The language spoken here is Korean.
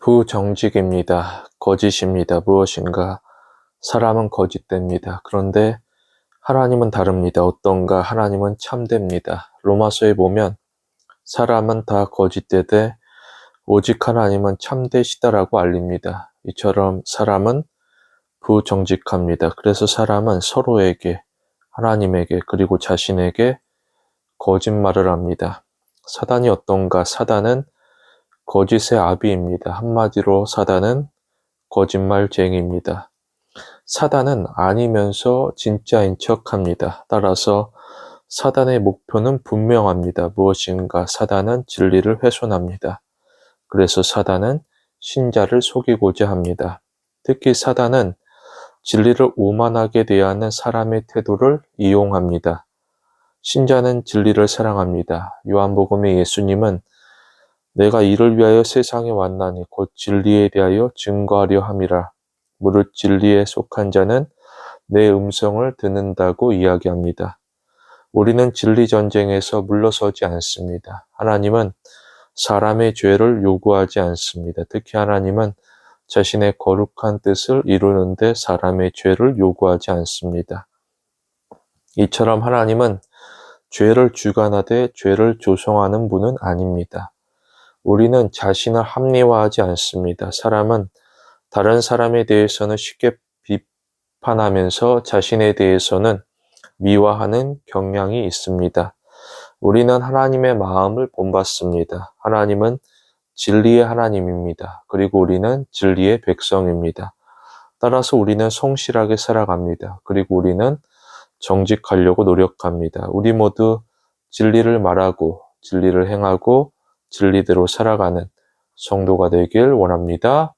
부정직입니다. 거짓입니다. 무엇인가? 사람은 거짓됩니다. 그런데 하나님은 다릅니다. 어떤가? 하나님은 참됩니다. 로마서에 보면 사람은 다 거짓되되 오직 하나님은 참되시다라고 알립니다. 이처럼 사람은 부정직합니다. 그래서 사람은 서로에게, 하나님에게, 그리고 자신에게 거짓말을 합니다. 사단이 어떤가? 사단은 거짓의 아비입니다. 한마디로 사단은 거짓말쟁이입니다. 사단은 아니면서 진짜인 척 합니다. 따라서 사단의 목표는 분명합니다. 무엇인가? 사단은 진리를 훼손합니다. 그래서 사단은 신자를 속이고자 합니다. 특히 사단은 진리를 오만하게 대하는 사람의 태도를 이용합니다. 신자는 진리를 사랑합니다. 요한복음의 예수님은 내가 이를 위하여 세상에 왔나니 곧 진리에 대하여 증거하려 함이라. 무릇 진리에 속한 자는 내 음성을 듣는다고 이야기합니다. 우리는 진리 전쟁에서 물러서지 않습니다. 하나님은 사람의 죄를 요구하지 않습니다. 특히 하나님은 자신의 거룩한 뜻을 이루는데 사람의 죄를 요구하지 않습니다. 이처럼 하나님은 죄를 주관하되 죄를 조성하는 분은 아닙니다. 우리는 자신을 합리화하지 않습니다. 사람은 다른 사람에 대해서는 쉽게 비판하면서 자신에 대해서는 미화하는 경향이 있습니다. 우리는 하나님의 마음을 본받습니다. 하나님은 진리의 하나님입니다. 그리고 우리는 진리의 백성입니다. 따라서 우리는 성실하게 살아갑니다. 그리고 우리는 정직하려고 노력합니다. 우리 모두 진리를 말하고 진리를 행하고 진리대로 살아가는 성도가 되길 원합니다.